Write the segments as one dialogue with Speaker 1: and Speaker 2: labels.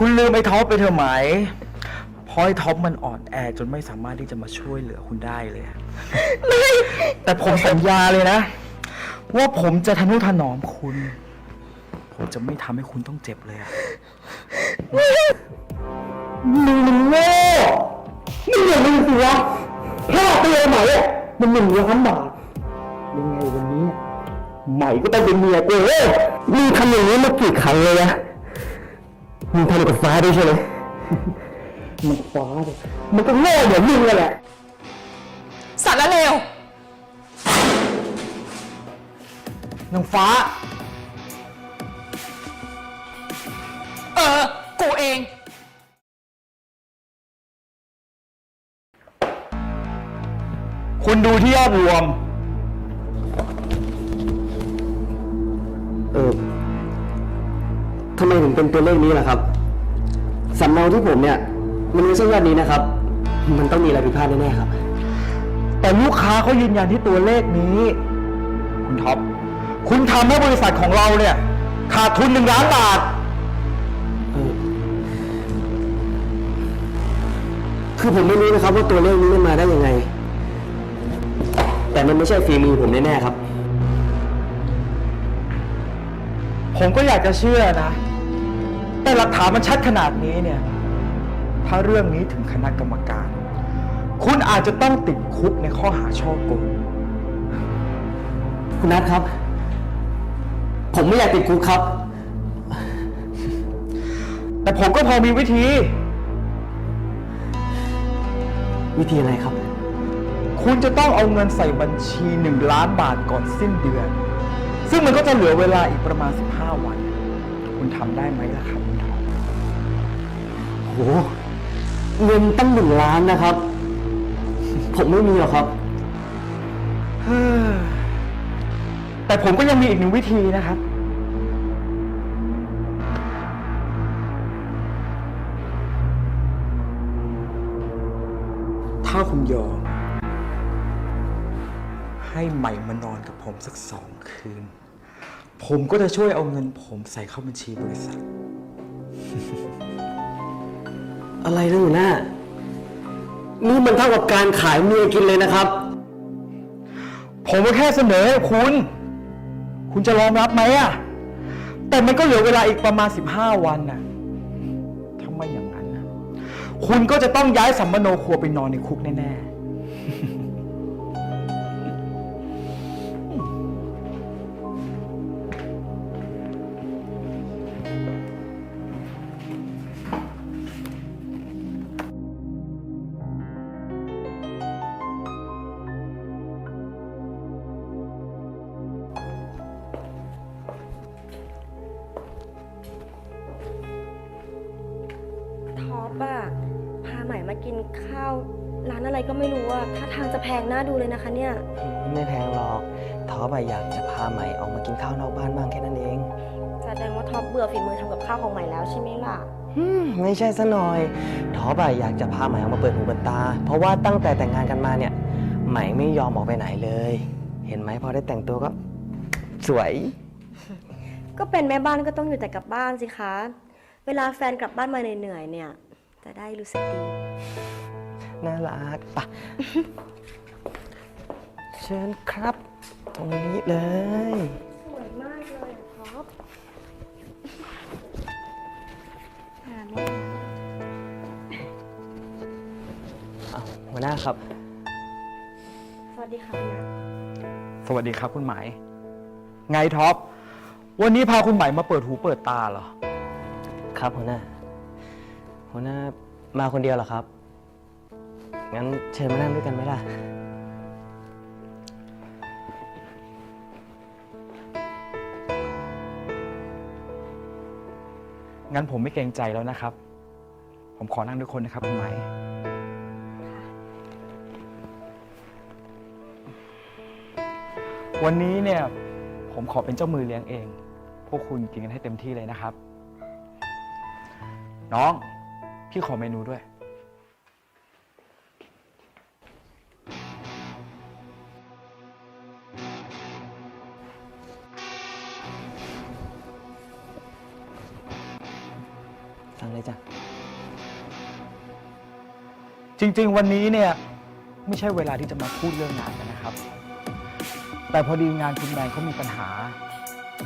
Speaker 1: คุณลืมไอ้ท็อปไปเถอะไหมเพราะไอ้ท็อปมันอ่อนแอจนไม่สามารถที่จะมาช่วยเหลือคุณได้เลยอะแต่ผมสัญญาเลยนะ ว่าผมจะทนุถนอมคุณ ผมจะไม่ทำให้คุณต้องเจ็บเลยอะ
Speaker 2: มึงมันโง่มึงอย่ามึงสิวะค่าตัวไหมอะมันหนึ่งล้านบาทยังไงวันนี้ไหมก็ต้องเป็นเมียกูเว้ยมึงทำอย่างนี้มากี่ครั้งเลยนะ มึงทำกับฟ้าด้วยใช่ไหมมันฟ้าเนี่ยมันก็โง่เหมือนมึงนั่นแหละ
Speaker 3: สัตว์ละเลว
Speaker 1: นางฟ้า
Speaker 3: เออ กูเอง
Speaker 1: คุณดูที่ยอดรวม
Speaker 2: เออ ทำไมถึงเป็นตัวเลขนี้ล่ะครับสำเนาที่ผมเนี่ย มันไม่ใช่ยอดนี้นะครับ มันต้องมีอะไรผิดพลาดแน่ๆครับ
Speaker 1: แต่ลูกค้าเขายืนยันที่ตัวเลขนี้ คุณท็อปคุณทำให้บริษัทของเราเนี่ย ขาดทุนหนึ่งล้านบาท
Speaker 2: คือผมไม่รู้นะครับว่าตัวเลขนี้มันมาได้ยังไง แต่มันไม่ใช่ฝีมือผมแน่ๆครับ
Speaker 1: ผมก็อยากจะเชื่อนะ แต่หลักฐานมันชัดขนาดนี้เนี่ย ถ้าเรื่องนี้ถึงคณะกรรมการ คุณอาจจะต้องติดคุกในข้อหาช่อโกง
Speaker 2: คุณนัทครับ ผมไม่อยากติดคุกครับ
Speaker 1: แต่ผมก็พอมีวิธี
Speaker 2: วิธีอะไรครับ
Speaker 1: คุณจะต้องเอาเงินใส่บัญชีหนึ่งล้านบาทก่อนสิ้นเดือน ซึ่งมันก็จะเหลือเวลาอีกประมาณ 15 วัน คุณทำได้ไหมล่ะครับคุณท็อป
Speaker 2: โหเงินตั้งหนึ่งล้านนะครับ ผมไม่มีหรอกครับ
Speaker 1: แต่ผมก็ยังมีอีกหนึ่งวิธีนะครับ ถ้าคุณยอม ให้ใหม่มานอนกับผมสักสองคืน ผมก็จะช่วยเอาเงินผมใส่เข้าบัญชีบริษัท
Speaker 2: อะไรนะหัวหน้า นี่มันเท่ากับการขายเมียกินเลยนะครับ
Speaker 1: ผมก็แค่เสนอให้คุณ คุณจะรองรับไหมอะแต่มันก็เหลือเวลาอีกประมาณ 15 วันน่ะถ้าไม่อย่างนั้นนะคุณก็จะต้องย้ายสัมมโนครัวไปนอนในคุกแน่ๆา
Speaker 4: วร้านอะไรก็ไม่รู้อะถ้าทางจะแพงน่าดูเลยนะคะเนี่ย
Speaker 2: ไม่แพงหรอก ท็อปอะอยากจะพาใหม่ออกมากินข้าวนอกบ้านบ้างแค่นั้นเอง
Speaker 4: แสดงว่าท็อปเบื่อฝีมือทำกับข้าวของใหม่แล้วใช่ไหมล่ะ
Speaker 2: อืมไม่ใช่ซะหน่อย ท็อปอะอยากจะพาใหม่ออกมาเปิดหูเปิดตา เพราะว่าตั้งแต่แต่งงานกันมาเนี่ย ใหม่ไม่ยอมออกไปไหนเลย เห็นไหมพอได้แต่งตัวก็ สวย
Speaker 4: ก็เป็นแม่บ้านก็ต้องอยู่แต่กับบ้านสิคะ เวลาแฟนกลับบ้านมาเหนื่อยๆเนี่ย จะได้รู้สึกดี
Speaker 2: น่ารักปะเชิญครับ ตรงนี้เลย
Speaker 4: สวยมากเลยท็อปงานเนี่ย
Speaker 2: อ้าวหัวหน้าครับ
Speaker 4: สวัสดีค่ะคุณนัท
Speaker 1: สวัสดีครับคุณหมาย ไงท็อป วันนี้พาคุณหมายมาเปิดหูเปิดตาเหรอ
Speaker 2: ครับหัวหน้า หัวหน้ามาคนเดียวเหรอครับ งั้นเชิญมานั่งด้วยกันไหมล่ะ
Speaker 1: งั้นผมไม่เกรงใจแล้วนะครับ ผมขอนั่งด้วยคนนะครับคุณหมายวันนี้เนี่ย ผมขอเป็นเจ้ามือเลี้ยงเอง พวกคุณกินกันให้เต็มที่เลยนะครับ น้อง พี่ขอเมนูด้วย ริง ๆ วันนี้เนี่ยไม่ใช่เวลาที่จะมาพูดเรื่องงานกันนะครับ แต่พอดีงานคุณแมนเขามีปัญหา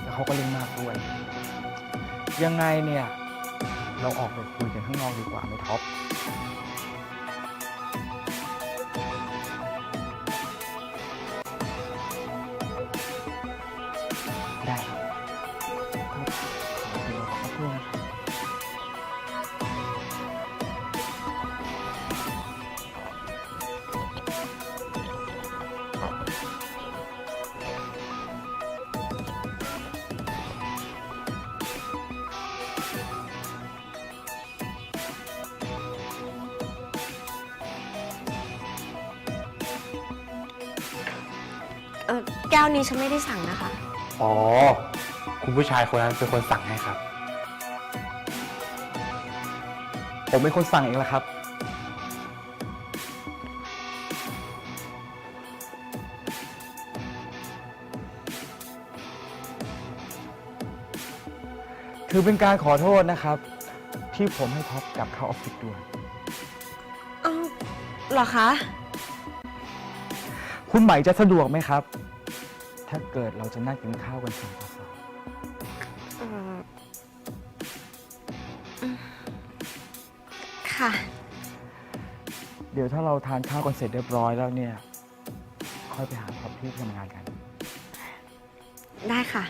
Speaker 1: แล้วเขาก็เล่งมากด้วย ยังไงเนี่ยเราออกไปคุยกันข้างนอกดีกว่าไหมท็อป
Speaker 4: แก้วนี้ฉันไม่ได้สั่งนะคะ
Speaker 5: อ๋อ คุณผู้ชายคนนั้นเป็นคนสั่งให้ครับ
Speaker 1: ผมเป็นคนสั่งเองแหละครับ ถือเป็นการขอโทษนะครับ ที่ผมให้ท็อปกลับเข้าออฟฟิศด่วน
Speaker 4: เอ้าเหรอคะ
Speaker 1: คุณไหมจะสะดวกไหมครับ ถ้าเกิดเราจะนั่งกินข้าวกันสองต่อสอง
Speaker 4: เอออืมค่ะ
Speaker 1: เดี๋ยวถ้าเราทานข้าวกันเสร็จเรียบร้อยแล้วเนี่ย ค่อยไปหาท็อปที่ทำงานกัน
Speaker 4: ได้ค่ะ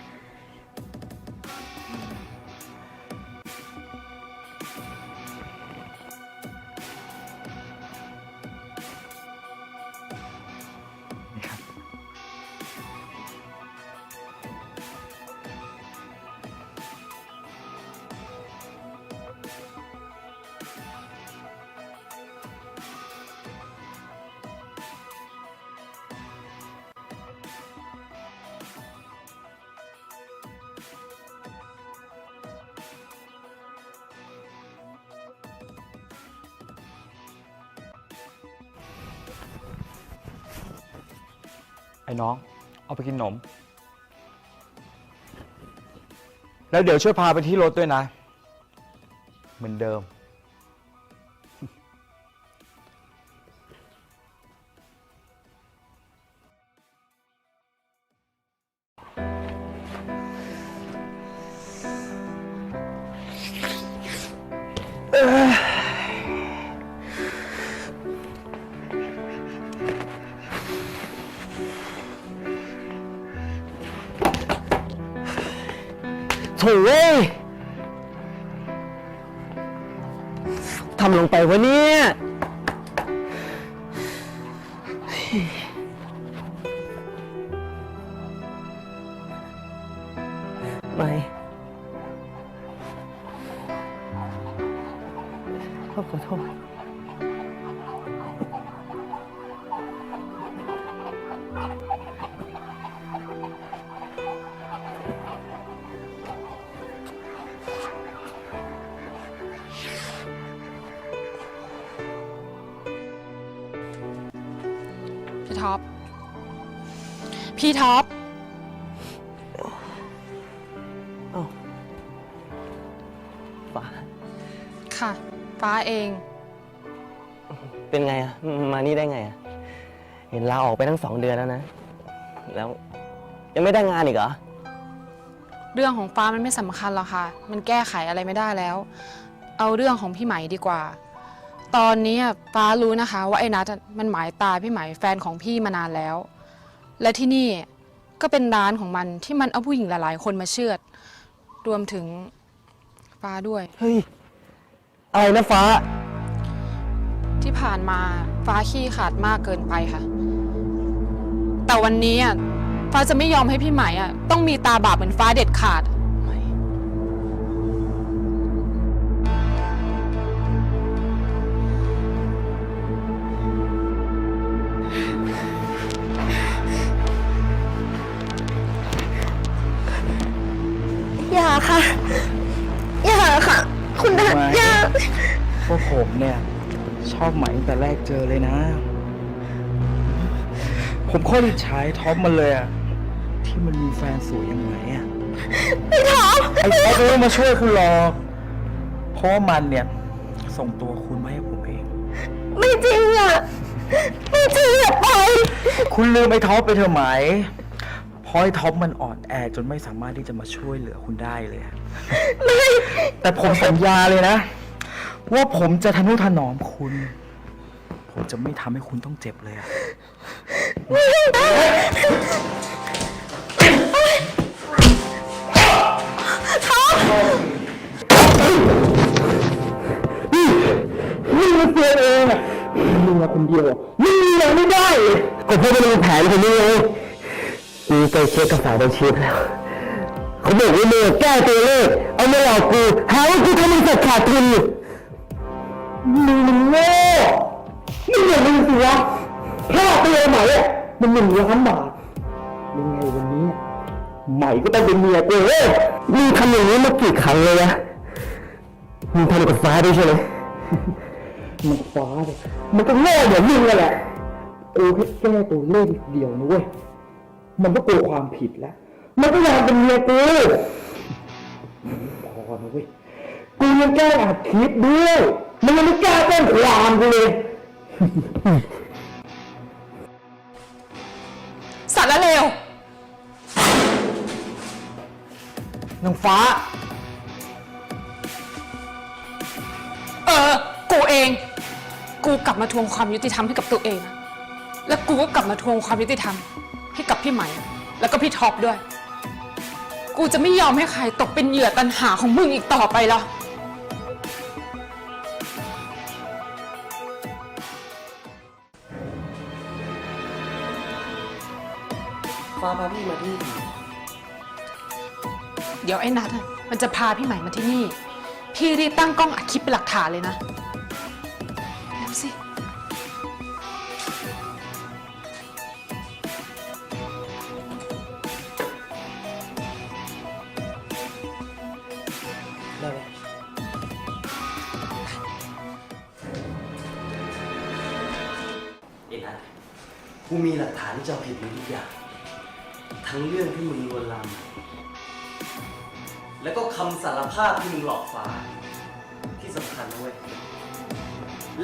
Speaker 1: อ้น้อง เอาไปกินขนม แล้วเดี๋ยวช่วยพาไปที่รถด้วยนะ เหมือนเดิม
Speaker 2: โถ่ เว้ยทำลงไปวะเนี่ย ท็
Speaker 3: อป พี่ท็อป
Speaker 2: ฟ้า
Speaker 3: ค่ะ ฟ้าเอง
Speaker 2: เป็นไงอะมานี่ได้ไงอะเห็นลาออกไปตั้งสองเดือนแล้วนะ แล้ว ยังไม่ได้งานอีกเหรอ
Speaker 3: เรื่องของฟ้ามันไม่สำคัญหรอกค่ะ มันแก้ไขอะไรไม่ได้แล้ว เอาเรื่องของพี่ไหมดีกว่า ตอนนี้อะฟ้ารู้นะคะว่าไอ้นัทอะมันหมายตาพี่ไหมแฟนของพี่มานานแล้ว และที่นี่ก็เป็นร้านของมันที่มันเอาผู้หญิงหลาย ๆ คนมาเชือด รวมถึงฟ้าด้วย
Speaker 2: เฮ้ย อะไรนะฟ้า
Speaker 3: ที่ผ่านมาฟ้าขี้ขลาดมากเกินไปค่ะ แต่วันนี้อะฟ้าจะไม่ยอมให้พี่ไหมอะต้องมีตาบาปเหมือนฟ้าเด็ดขาด
Speaker 4: อ ย่าค่ะ อย่าค่ะ คุณนัท
Speaker 1: ไม่
Speaker 4: อย่า
Speaker 1: พวกผมเนี่ย ชอบไหมตั้งแต่แรกเจอเลยนะ ผมโคตรอิจฉาไอ้ท็อปมันเลยอะที่มันมีแฟนสวยอย่างไหมอะไอ้ท็อปไอ้ท็อปไม่ต้องมาช่วยคุณหรอกเพราะว่ามันเนี่ย ส่งตัวคุณมาให้ผมเอง
Speaker 4: ไม่จริงอะ ไม่จริงอะปล่อย
Speaker 1: คุณลืมไอ้ท็อปไปเถอะไหม เพราะไอ้ท็อปมันอ่อนแอจนไม่สามารถที่จะมาช่วยเหลือคุณได้เลยอะแต่ผมสัญญาเลยนะ ว่าผมจะทนุถนอมคุณ ผมจะไม่ทำให้คุณต้องเจ็บเลยอะ
Speaker 2: มึงมาเสียเองอะมึงมาคนเดียวอะมึงยังไม่ได้เลยก็เพราะมันเป็นแผนของมึงไง กูไปเช็คกับสาวบัญชีแล้วเขาบอกว่ามึงแก้ตัวเลขเอามาหลอกกูหาว่ากูทำมึงสัตว์ขาดทุนมึงมันโง่มึงอย่างมึงสิวะค่าตัวใหม่อะมันหนึ่งล้านบาทยังไงวันนี้ใหม่ก็ต้องเป็นเมียกูเว้ยมึงทำอย่างนี้มากี่ครั้งเลยวะมึงทำกับฟ้าด้วยใช่ไหม มันฟ้าเลยมันก็โง่เหมือนมึงนั่นแหละกูแค่แก้ตัวเลขนิดเดียวนะเว้ย มันก็กลัวความผิดแล้ว มันก็อยากเป็นเมียกูพอนะเว้ยกูยังแกล้งอัดคลิปด้วยมันยังไม่กล้าแจ้งความกูเลย
Speaker 3: สัตว์ละเลว
Speaker 1: นางฟ้า
Speaker 3: เออ กูเอง กูกลับมาทวงความยุติธรรมให้กับตัวเองนะแล้วกูก็กลับมาทวงความยุติธรรม ให้กับพี่ไหม แล้วก็พี่ท็อปด้วย กูจะไม่ยอมให้ใครตกเป็นเหยื่อตันหาของมึงอีกต่อไปละ
Speaker 2: ฟ้าพาพี่มาที่
Speaker 3: เดี๋ยวไอ้นัทอะมันจะพาพี่ใหม่มาที่นี่ พี่รีบตั้งกล้องอัดคลิปเป็นหลักฐานเลยนะ
Speaker 6: ไอ้นัทกูมีหลักฐานที่จะเอาผิดมึงทุกอย่าง ทั้งเรื่องที่มึงลวนลาม แล้วก็คำสารภาพที่มึงหลอกฟ้า ที่สำคัญนะเว้ย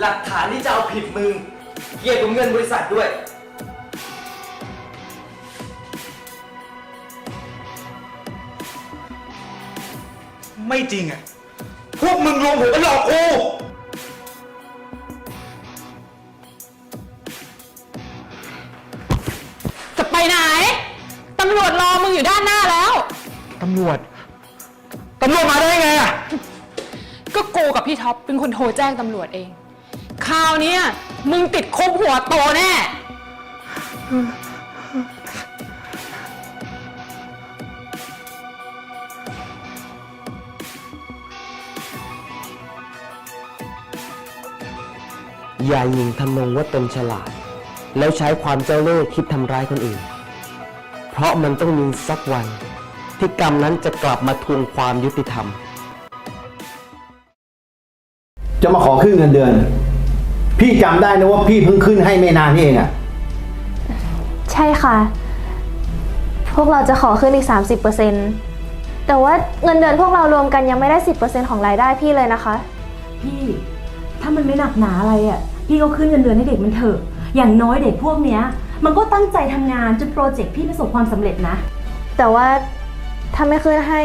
Speaker 6: หลักฐานที่จะเอาผิดมึง เกี่ยวกับเงินบริษัทด้วย
Speaker 1: ไม่จริงอะ พวกมึงลวงผมไปหลอกกู
Speaker 3: อมึงอยู่ด้านหน้าแล้ว
Speaker 1: ตำรวจ ตำรวจมาได้ไงอะ
Speaker 3: ก็กูกับพี่ท็อปเป็นคนโทรแจ้งตำรวจเอง คราวเนี้ยมึงติดคุกหัวโตแน่
Speaker 2: อย่ายิงทำนงว่าตนฉลาด แล้วใช้ความเจ้าเล่ห์คิดทำร้ายคนอื่น เพราะมันต้องมีสักวัน ที่กรรมนั้นจะกลับมาทวงความยุติธรรม
Speaker 7: จะมาขอขึ้นเงินเดือน พี่จำได้นะว่าพี่เพิ่งขึ้นให้ไม่นานนี่เองอะ
Speaker 8: ใช่ค่ะ พวกเราจะขอขึ้นอีก 30%แต่ว่าเงินเดือนพวกเรารวมกันยังไม่ได้ 10%ของรายได้พี่เลยนะคะ
Speaker 9: พี่ ถ้ามันไม่หนักหนาอะไรอะ่ะ พี่ก็ขึ้นเงินเดือนให้เด็กมันเถอะ อย่างน้อยเด็กพวกเนี้ย มันก็ตั้งใจทำงานจนโปรเจกต์พี่ประสบความสำเร็จนะ
Speaker 8: แต่ว่าถ้าไม่ขึ้นให้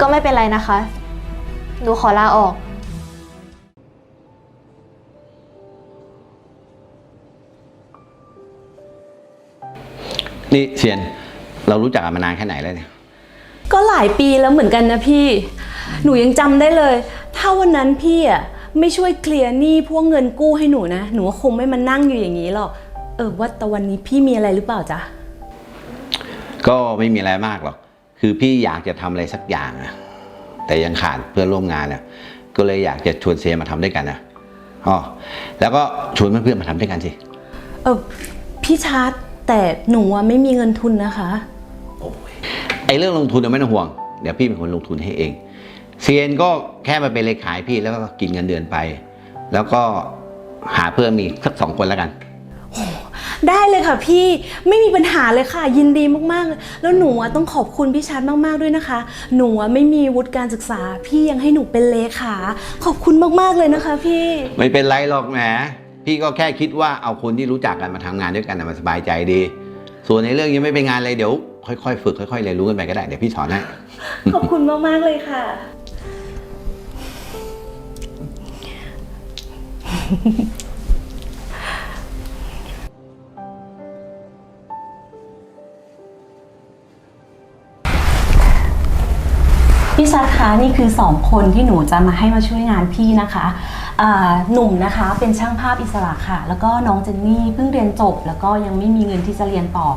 Speaker 8: ก็ไม่เป็นไรนะคะ หนูขอลาออก
Speaker 10: นี่เซียนเรารู้จักกันมานานแค่ไหนแล้วเนี่ย
Speaker 9: ก็หลายปีแล้วเหมือนกันนะพี่ หนูยังจำได้เลย ถ้าวันนั้นพี่อะไม่ช่วยเคลียร์หนี้พวกเงินกู้ให้หนูนะ หนูก็คงไม่มานั่งอยู่อย่างนี้หรอก เออว่าแต่วันนี้พี่มีอะไรหรือเปล่าจ๊ะ
Speaker 10: ก็ไม่มีอะไรมากหรอก คือพี่อยากจะทำอะไรสักอย่างอะแต่ยังขาดเพื่อนร่วมงานอะก็เลยอยากจะชวนเซียนมาทำด้วยกันนะอ๋อแล้วก็ชวนเพื่อนๆมาทำด้วยกันสิ
Speaker 9: เออพี่ชาร์ตแต่หนูอะไม่มีเงินทุนนะคะ
Speaker 10: ไอ้เรื่องลงทุนเนี่ยไม่ต้องห่วง เดี๋ยวพี่เป็นคนลงทุนให้เองเซียนก็แค่มาเป็นเลขาให้พี่แล้วก็กินเงินเดือนไป แล้วก็หาเพิ่มอีกสักสองคนแล้วกัน
Speaker 9: ได้เลยค่ะพี่ไม่มีปัญหาเลยค่ะ ยินดีมากๆเลยแล้วหนูอะต้องขอบคุณพี่ชัดมากๆด้วยนะคะ หนูอะไม่มีวุฒิการศึกษา พี่ยังให้หนูเป็นเลขาขอบคุณมากๆเลยนะคะ พี่
Speaker 10: ไม่เป็นไรหรอกแหมพี่ก็แค่คิดว่าเอาคนที่รู้จักกันมาทำงานด้วยกันน่ะมันสบายใจดี ส่วนในเรื่องยังไม่เป็นงานเลยเดี๋ยว ค่อยๆ ฝึกค่อยๆเรียนรู้กันไปก็ได้เดี๋ยวพี่สอนให้
Speaker 9: ขอบคุณมากๆเลยค่ะ พี่ชัดคะนี่คือสองคนที่หนูจะมาให้มาช่วยงานพี่นะคะอ่าหนุ่มนะคะเป็นช่างภาพอิสระค่ะ แล้วก็น้องเจนนี่เพิ่งเรียนจบ แล้วก็ยังไม่มีเงินที่จะเรียนต่อ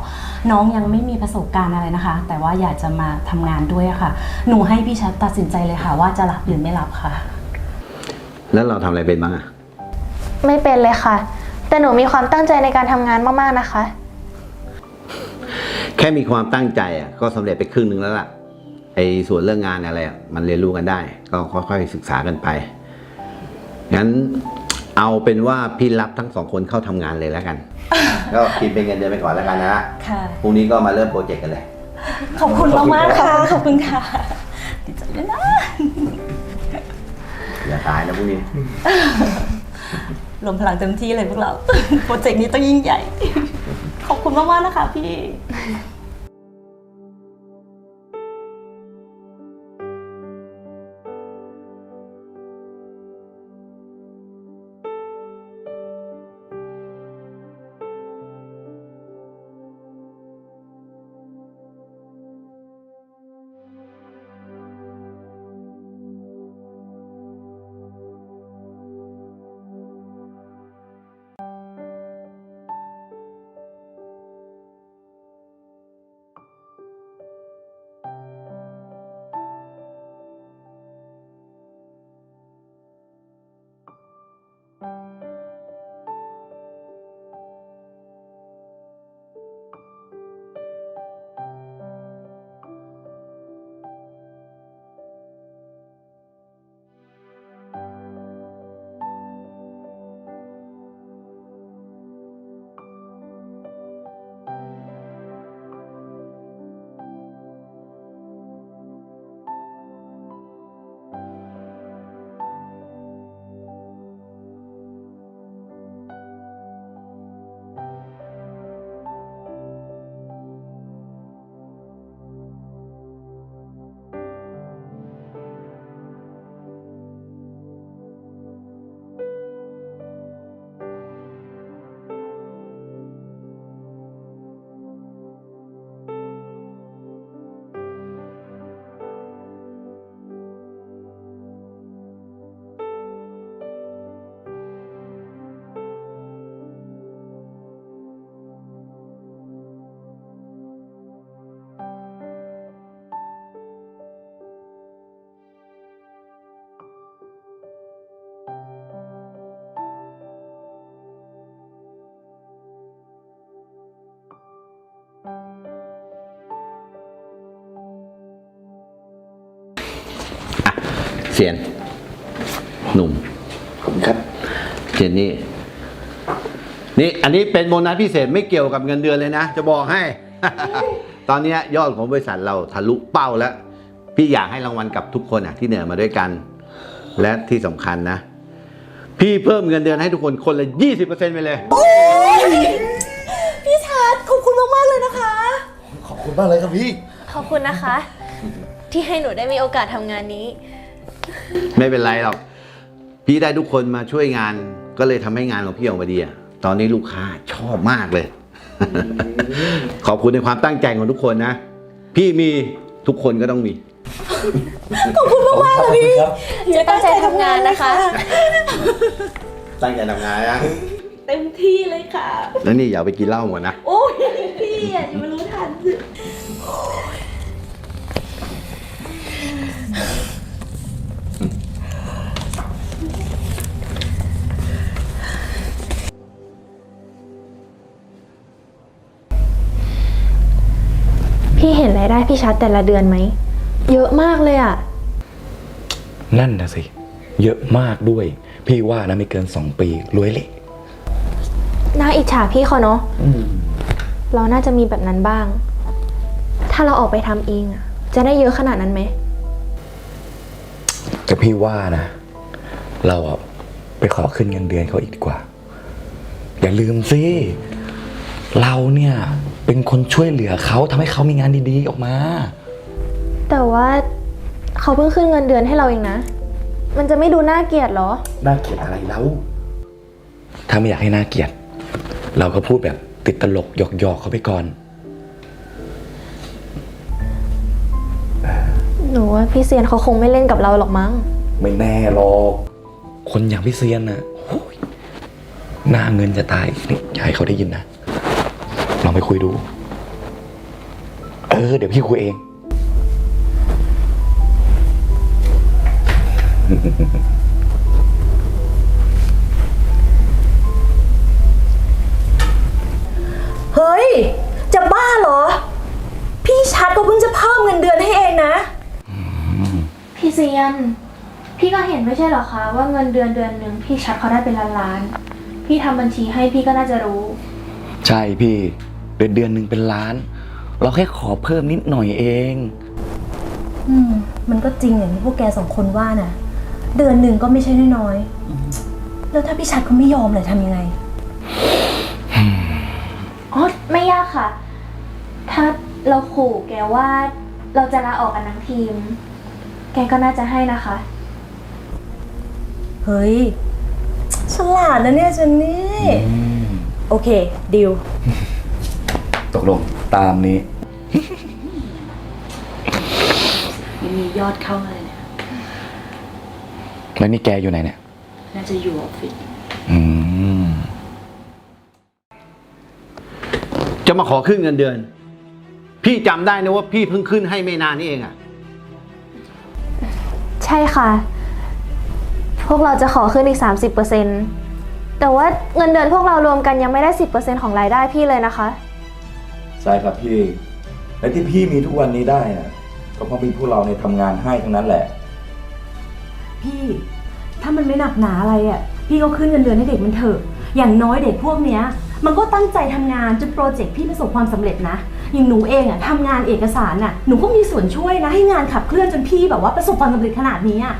Speaker 9: น้องยังไม่มีประสบการณ์อะไรนะคะ แต่ว่าอยากจะมาทำงานด้วยอะค่ะ หนูให้พี่ชัดตัดสินใจเลยค่ะ ว่าจะรับหรือไม่รับค่ะ
Speaker 10: แล้วเราทำอะไรเป็นบ้างอะ
Speaker 8: ไม่เป็นเลยค่ะ แต่หนูมีความตั้งใจในการทำงานมากๆนะคะ
Speaker 10: แค่มีความตั้งใจอะก็สำเร็จไปครึ่งหนึ่งแล้วล่ะไอ้ ส่วนเรื่องงานอะไรอะมันเรียนรู้กันได้ ก็ค่อยๆศึกษากันไปงั้นเอาเป็นว่าพี่รับทั้งสองคนเข้าทำงานเลยแล้วกัน ก็กินเป็นเงินเดือนไปก่อนแล้วกันนะ
Speaker 9: ค่ะ
Speaker 10: พรุ่งนี้ก็มาเริ่มโปรเจกต์กันเลย
Speaker 9: ขอบคุณมากๆค่ะ ขอบคุณค่ะ ดีใจด้วยนะ
Speaker 10: อย่าตายนะพรุ่งนี้
Speaker 9: รวมพลังเต็มที่เลยพวกเรา โปรเจกต์นี้ต้องยิ่งใหญ่ ขอบคุณมากๆนะคะพี่
Speaker 10: ซียน หนุ่ม
Speaker 2: ผมครับ
Speaker 10: เจนนี่ นี่อันนี้เป็นโบนัสพิเศษไม่เกี่ยวกับเงินเดือนเลยนะ จะบอกให้ ตอนเนี้ยยอดของบริษัทเราทะลุเป้าแล้ว พี่อยากให้รางวัลกับทุกคนอะที่เหนื่อยมาด้วยกัน และที่สำคัญนะ พี่เพิ่มเงินเดือนให้ทุกคนคนละ 20%ไปเลย
Speaker 9: พี่ชัดขอบคุณมาก ๆ เลยนะคะ
Speaker 2: ขอบคุณมากเลยครับพี่
Speaker 8: ขอบคุณนะคะ ที่ให้หนูได้มีโอกาสทำงานนี้
Speaker 10: ไม่เป็นไรหรอก พี่ได้ทุกคนมาช่วยงาน ก็เลยทำให้งานของพี่ออกมาดีอะตอนนี้ลูกค้าชอบมากเลย ขอบคุณในความตั้งใจของทุกคนนะ พี่มีทุกคนก็ต้องมี
Speaker 9: ขอบคุณมากๆเลยพี่
Speaker 8: จะตั้งใจทำงานนะคะ
Speaker 10: ตั้งใจทำงานนะ
Speaker 9: เต็มที่เลยค่ะ
Speaker 10: แล้วนี่อย่าไปกินเหล้าหมดนะ
Speaker 9: โอ้ยพี่อะยังไม่รู้ทัน
Speaker 8: พี่เห็นรายได้พี่ชัดแต่ละเดือนไหม เยอะมากเลยอะ
Speaker 11: นั่นนะสิ เยอะมากด้วย พี่ว่านะไม่เกิน2ปีรวยเละ
Speaker 8: น่าอิจฉาพี่เขาเนาะเราน่าจะมีแบบนั้นบ้าง ถ้าเราออกไปทำเองอะจะได้เยอะขนาดนั้นไหม
Speaker 11: แต่พี่ว่านะ เราอะไปขอขึ้นเงินเดือนเขาอีกดีกว่า อย่าลืมสิ เราเนี่ย เป็นคนช่วยเหลือเขาทำให้เขามีงานดีๆออกมา
Speaker 8: แต่ว่าเขาเพิ่งขึ้นเงินเดือนให้เราเองนะ มันจะไม่ดูน่าเกลียดเหรอ
Speaker 11: น่าเกลียดอะไรแล้ว ถ้าไม่อยากให้น่าเกลียด เราก็พูดแบบติดตลกหยอกๆเขาไปก่อน
Speaker 8: หนูว่าพี่เซียนเขาคงไม่เล่นกับเราหรอกมั้ง
Speaker 11: ไม่แน่หรอก คนอย่างพี่เซียนนะโอ้ยหน้าเงินจะตายนี่อย่าให้เขาได้ยินนะ ลองไปคุยดู เออ เดี๋ยวพี่คุยเอง
Speaker 12: เฮ้ย จะบ้าเหรอ พี่ชัดก็เพิ่งจะเพิ่มเงินเดือนให้เองนะ
Speaker 8: พี่เซียน พี่ก็เห็นไม่ใช่เหรอคะ ว่าเงินเดือนเดือนหนึ่งพี่ชัดเขาได้เป็นล้านล้านๆพี่ทำบัญชีให้พี่ก็น่าจะรู้
Speaker 11: ใช่พี่ เดือนเดือนหนึ่งเป็นล้าน เราแค่ขอเพิ่มนิดหน่อยเอง
Speaker 9: อืม มันก็จริงอย่างที่พวกแกสองคนว่าน่ะ เดือนหนึ่งก็ไม่ใช่น้อยๆแล้วถ้าพี่ชัดเขาไม่ยอมเลยทำยังไง
Speaker 8: อ๋อ ไม่ยากค่ะ ถ้าเราขู่แกว่าเราจะลาออกกันทั้งทีม แกก็น่าจะให้นะคะ
Speaker 9: เฮ้ย ฉลาดนะเนี่ยเจนนี่ โอเค ดิว
Speaker 11: ตกลงตามนี้
Speaker 12: ยังมียอดเข้ามาเลยเนี่ย
Speaker 11: แล้วนี่แกอยู่ไหนเนี่ย
Speaker 12: น่าจะอยู่ออฟฟิศ
Speaker 11: อืม
Speaker 10: จะมาขอขึ้นเงินเดือน พี่จำได้นะว่าพี่เพิ่งขึ้นให้ไม่นานนี่เองอะ
Speaker 8: ใช่ค่ะ พวกเราจะขอขึ้นอีก 30%แต่ว่าเงินเดือนพวกเรารวมกันยังไม่ได้ 10%ของรายได้พี่เลยนะคะ
Speaker 11: ใช่ครับพี่ และที่พี่มีทุกวันนี้ได้นะก็เพราะมีพวกเราในยทำงานให้ทั้งนั้นแหละ
Speaker 9: พี่ถ้ามันไม่หนักหนาอะไรอะ พี่ก็ขึ้นเงินเดือนให้เด็กมันเถอะ อย่างน้อยเด็กพวกเนี้ย มันก็ตั้งใจทำงานจนโปรเจกต์พี่ประสบความสำเร็จนะ อย่างหนูเองอะทำงานเอกสารน่ะ หนูก็มีส่วนช่วยนะให้งานขับเคลื่อนจนพี่แบบว่าประสบความสำเร็จขนาดนี้อะ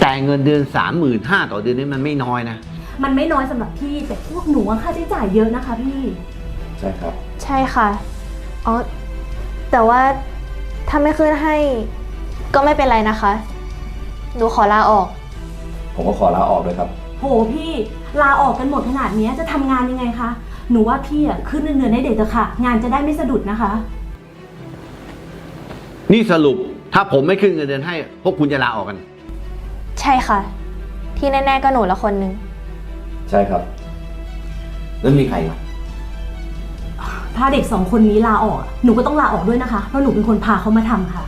Speaker 10: แต่เงินเดือนสามหมื่นห้าต่อเดือนนี่มันไม่น้อยนะ
Speaker 9: มันไม่น้อยสำหรับพี่แต่พวกหนูอะค่าใช้จ่ายเยอะนะคะพี่
Speaker 11: ใช่ครับ
Speaker 8: ใช่ค่ะ อ๋อ แต่ว่าถ้าไม่ขึ้นให้ ก็ไม่เป็นไรนะคะ หนูขอลาออก
Speaker 11: ผมก็ขอลาออกเลยครับ
Speaker 9: โหพี่ลาออกกันหมดขนาดเนี้ยจะทำงานยังไงคะ หนูว่าพี่อะขึ้นเงินเดือนให้เด็กเถอะค่ะ งานจะได้ไม่สะดุดนะคะ
Speaker 10: นี่สรุปถ้าผมไม่ขึ้นเงินเดือนให้ พวกคุณจะลาออกกัน
Speaker 8: ใช่ค่ะ ที่แน่ ๆ ก็หนูละคนหนึ่ง
Speaker 11: ใช่ครับ
Speaker 10: แล้วมีใครอีก
Speaker 9: ถ้าเด็กสองคนนี้ลาออก หนูก็ต้องลาออกด้วยนะคะเพราะหนูเป็นคนพาเขามาทำค่ะ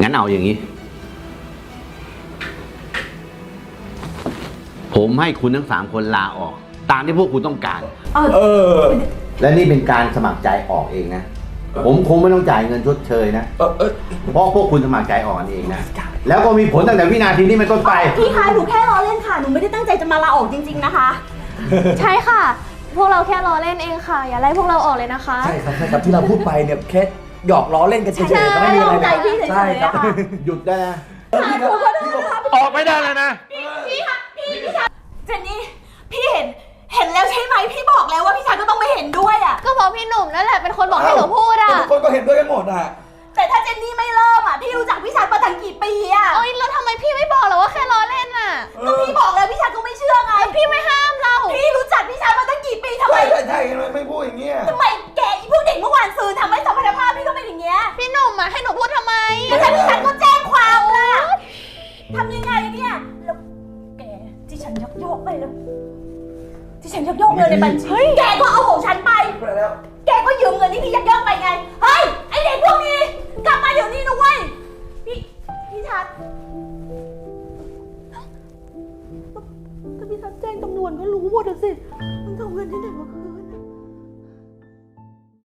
Speaker 10: งั้นเอาอย่างนี้ ผมให้คุณทั้งสามคนลาออก ตามที่พวกคุณต้องการ
Speaker 9: เออ
Speaker 10: และนี่เป็นการสมัครใจออกเองนะ ผมคงไม่ต้องจ่ายเงินชดเชยนะเพราะพวกคุณสมัครใจออกกันเองนะ แล้วก็มีผลตั้งแต่วินาทีนี้เป็นต้นไป
Speaker 9: พี่คะหนูแค่ล้อเล่นค่ะ หนูไม่ได้ตั้งใจจะมาลาออกจริง ๆ นะคะ
Speaker 8: ใช่ค่ะ พวกเราแค่ล้อเล่นเองค่ะ อย่าไล่พวกเราออกเลยนะคะ
Speaker 13: ใช่ครับใช่ครับที่เราพูดไปเนี่ยแค่หยอกล้อเล่นกันเฉยๆ
Speaker 8: ใช่
Speaker 13: ก็ไม่มีอะไร
Speaker 9: ใจพี่เฉยๆ
Speaker 13: ใช่ครับ
Speaker 9: อะค่ะ
Speaker 10: หยุดได้นะ
Speaker 14: ออกไม่ได้เลยนะ
Speaker 9: พี่คะพี่พี่ชัดเจนนี่พี่เห็นเห็นแล้วใช่ไหมพี่บอกแล้วว่าพี่ชัดก็ต้องไม่เห็นด้วยอะ
Speaker 8: ก็เพราะพี่หนุ่มนั่นแหละเป็นคนบอกให้หนูพูดอะ
Speaker 13: ทุกคนก็เห็นด้วยกันหมดอะ
Speaker 9: แต่ถ้าเจนนี่ไม่เริ่มอะพี่รู้จักพี่ชัดมาตั้งกี่ปีอะ
Speaker 8: โอ๊ยแล้วทำไมพี่ไม่บอกเหรอว่าแค่ล้อเล่นอะ
Speaker 9: ก็พี่บอกแล้วพี่ชัดก็ไม่เชื่อไง
Speaker 8: พี่ไม่ห้ามเรา
Speaker 9: พี่รู้จักพี่ชัดมาตั้งกี่ปีทำไม
Speaker 13: ใช่ใช่ใช่ทำไมไม่พูดอย่างเงี้ย
Speaker 9: ทำไมแกอีพวกเด็กเมื่อวานซืนทำให้สัมพันธภาพพี่ก็เป็นอย่างเงี้ย
Speaker 8: พี่หนุ่มอะให้หนูพูดทำไม
Speaker 9: แล้วถ้าพี่ชัดก็แจ้งความล่ะทำยังไงเนี่ยแล้วแกที่ฉันยกโยกไปแล้ว ที่ฉันยกโยกเงินในบัญชีแกก็เอาของฉันไปแกก็ยืมเงินที่พี่ยักยอกไปไง เฮ้ย ไอเด็กพวกนี้ กลับมาเดี๋ยวนี้นะเว้ย แจ้งตำรวจก็รู้หมดอะสิ มันจะเอาเงินที่ไหนมาคืน